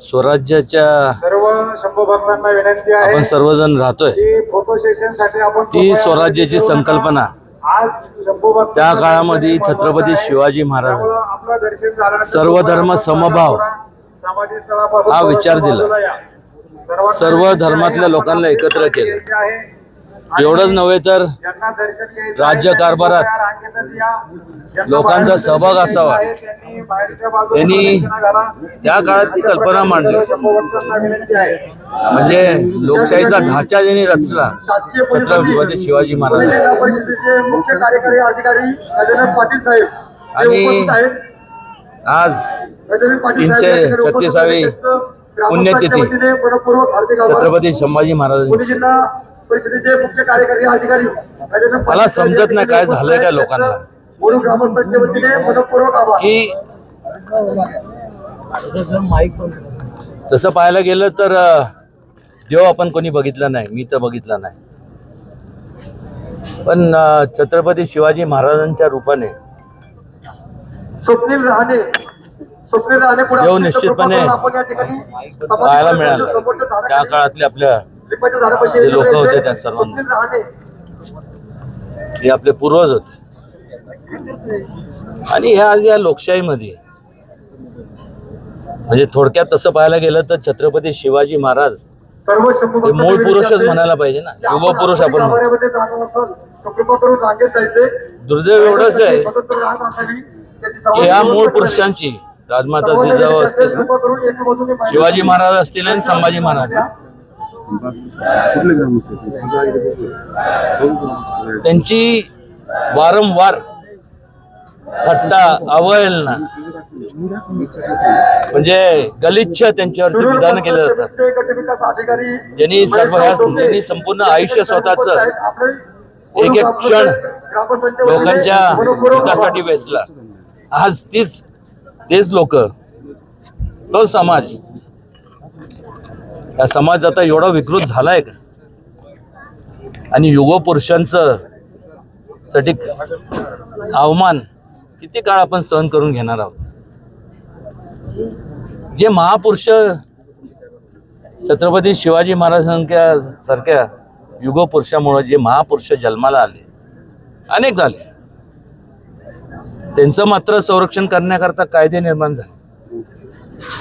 स्वराज्याच्या सर्व शंभू भक्तांना विनंती आहे आपण सर्वजण राहतोय की फोटो सेशनसाठी आपण ती कृपया स्वराज्याची नका. संकल्पना आज त्या काळामध्ये छत्रपती. शिवाजी महाराज त्यामुळं आपलं दर्शन झाल्यानंतर सर्व धर्म समभाव स्थळापासून हा विचार दिला. बाजूला या. सर्वांना सर्व विनंती धर्मातल्या आहे, लोकांना आपण एकत्र केलं. यायची आहे. आणि एवढंच नव्हे तर ज्यांना दर्शन घ्यायचं राज्य त्यांनी कारभारात कृपया रांगेतच या. ज्यांना लोकांचा सहभाग दर्शन असावा. घ्यायचं आहे, त्यांनी. त्या काळात ती कल्पना मांडली म्हणजे लोकशाहीचा ढाचा ज्यांनी रचला छत्रपती शिवाजी महाराज आणि. आज तीनशे छत्तीसावी पुण्यतिथी. छत्रपती संभाजी महाराज पुणे जिल्हा परिषदेचे मुख्य कार्यकारी अधिकारी गजानन पाटील मला समजत नाही काय झालंय काय आहेत. लोकांना. म्हणून ग्रामस्थांच्या वतीने मनपूर्वक आभार की तसं पाहायला गेलं तर देव आपण कोणी बघितला नाही मी तर बघितला नाही पण छत्रपती शिवाजी महाराजांच्या रूपाने स्वप्नील रहाणे देव निश्चितपणे पाहायला मिळालं त्या काळातले आपल्या जे लोकं होते. त्या सर्वांना. हे आपले पूर्वज होते आणि ह्या आज या लोकशाहीमध्ये म्हणजे थोडक्यात तसं पाहायला गेलं तर छत्रपती शिवाजी महाराज हे मूळ पुरुषच म्हणायला पाहिजे ना. युग पुरुष आपण दुर्दैव एवढंच आहे की ह्या मूळ. पुरुषांची राजमाता जिजाऊ असतील. शिवाजी महाराज असतील आणि संभाजी महाराज. त्यांची वारंवार थट्टा अवहेलना म्हणजे गलिच्छ त्यांच्यावरती विधान केलं जातात ज्यांनी सर्व ज्यांनी संपूर्ण आयुष्य स्वतःच एक एक क्षण लोकांच्या हितासाठी वेचला. आज तीच तेच लोक तो समाज. हा समाज आता एवढा विकृत झालाय का? आणि युग पुरुषांचं साठी अवमान किती काळ आपण सहन करून घेणार आहोत? जे महापुरुष छत्रपती शिवाजी महाराजांच्या सारख्या युगपुरुषामुळे जे महापुरुष जन्माला आले अनेक झाले. त्यांचं मात्र संरक्षण करण्याकरता कायदे निर्माण झाले.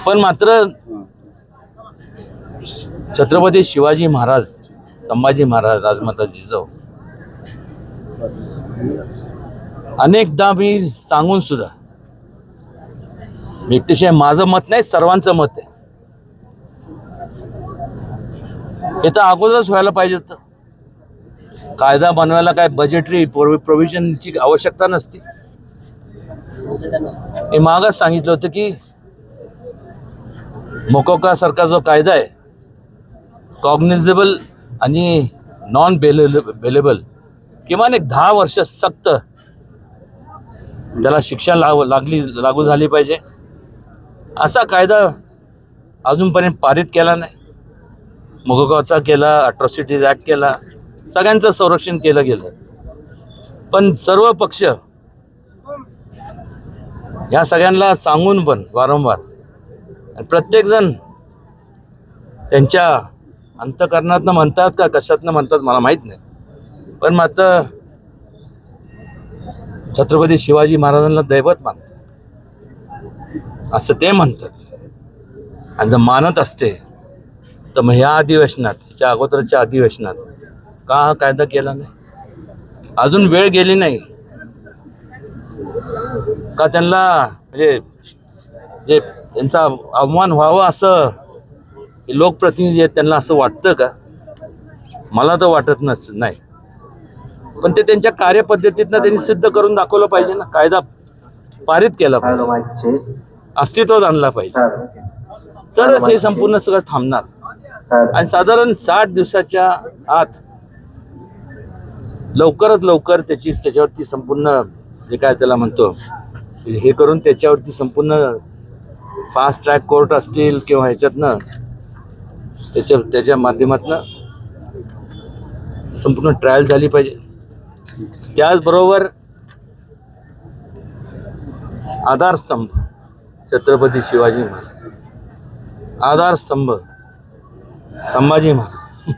पण मात्र छत्रपती शिवाजी महाराज संभाजी महाराज राजमाता जिजाऊ अनेकदा मी सांगून सुद्धा व्यक्तिशय माझं मत नाही सर्वांचं मत आहे. हे तर अगोदरच व्हायला पाहिजे होतं. कायदा बनवायला काय बजेटरी प्रोव्हिजनची आवश्यकता नसती. मी मागच सांगितलं होतं की मोकोका सारखा जो कायदा आहे कॉग्निझेबल आणि नॉन बेलेबल बेलेबल किमान एक दहा वर्ष सक्त त्याला शिक्षा लाव लागली लागू झाली पाहिजे. असा कायदा अजूनपर्यंत पारित केला नाही. मुगगावचा केला अट्रॉसिटीज ॲक्ट केला सगळ्यांचं संरक्षण केलं गेलं. पण सर्व पक्ष ह्या सगळ्यांना सांगून पण वारंवार आणि प्रत्येकजण त्यांच्या अंतकरणातनं म्हणतात का कशातनं म्हणतात मला माहीत नाही. पण मात्र छत्रपती शिवाजी महाराजांना दैवत मानतात. असं ते म्हणतात. आणि जर मानत असते तर मग ह्या अधिवेशनात ह्याच्या अगोदरच्या अधिवेशनात का हा कायदा केला नाही? अजून वेळ गेली नाही. का त्यांना म्हणजे जे त्यांचा अवमान व्हावं असं लोकप्रतिनिधी आहेत त्यांना असं वाटतं का? मला तर वाटत नस नाही. पण ते त्यांच्या कार्यपद्धतीतनं त्यांनी सिद्ध करून दाखवलं पाहिजे ना. कायदा पारित केला पाहिजे. अस्तित्वात आणला पाहिजे. तरच हे संपूर्ण सगळं थांबणार. आणि साधारण साठ दिवसाच्या आत लवकरात लवकर त्याची त्याच्यावरती संपूर्ण जे काय त्याला म्हणतो हे करून त्याच्यावरती संपूर्ण फास्ट ट्रॅक कोर्ट असतील किंवा ह्याच्यातनं त्याच्या त्याच्या माध्यमातनं संपूर्ण ट्रायल झाली पाहिजे. त्याचबरोबर आधारस्तंभ छत्रपती शिवाजी महाराज. आधारस्तंभ संभाजी महाराज.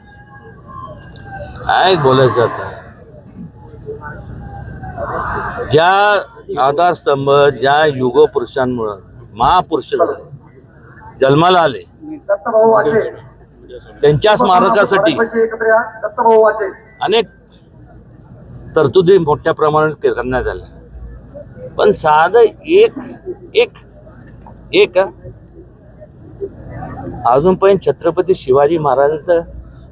काय बोलायचं आता? ज्या आधारस्तंभ ज्या युग पुरुषांमुळं महापुरुष जन्माला आले त्यांच्या स्मारकासाठी अनेक तरतुदी मोठ्या प्रमाणात करण्यात आल्या पण साधं एक एक एक हा? अजूनपर्यंत छत्रपती शिवाजी महाराजांचं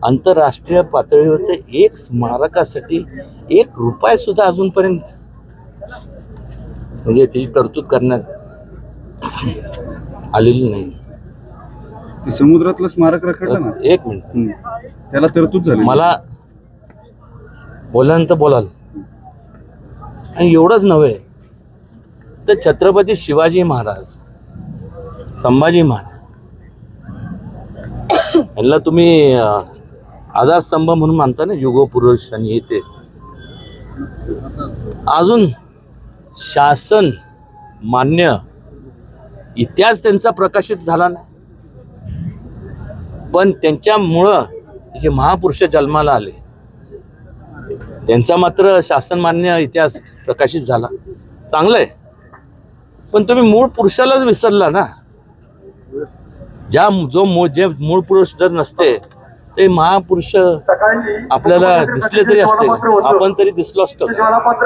आंतरराष्ट्रीय पातळीवरचं एक स्मारकासाठी एक रुपया सुद्धा अजूनपर्यंत म्हणजे त्याची तरतूद करण्यात आलेली नाही. ते समुद्रातलं स्मारक रखडलं ना? एक मिनिट. त्याला तरतूद झाली. मला बोलानंतर बोलाल. आणि एवढंच नव्हे तर छत्रपती शिवाजी महाराज संभाजी महाराज यांना तुम्ही आधारस्तंभ म्हणून मानता ना युगपुरुष आणि हे ते. अजून शासन मान्य इतिहास त्यांचा प्रकाशित झाला नाही. पण त्यांच्यामुळं जे महापुरुष जन्माला आले. त्यांचा मात्र शासनमान्य इतिहास प्रकाशित झाला. चांगलं आहे पण तुम्ही मूळ पुरुषालाच विसरला ना. ज्या जो मूळ जे मूळ पुरुष जर नसते ते महापुरुष आपल्याला दिसले तरी असते आपण तरी दिसलो असतो.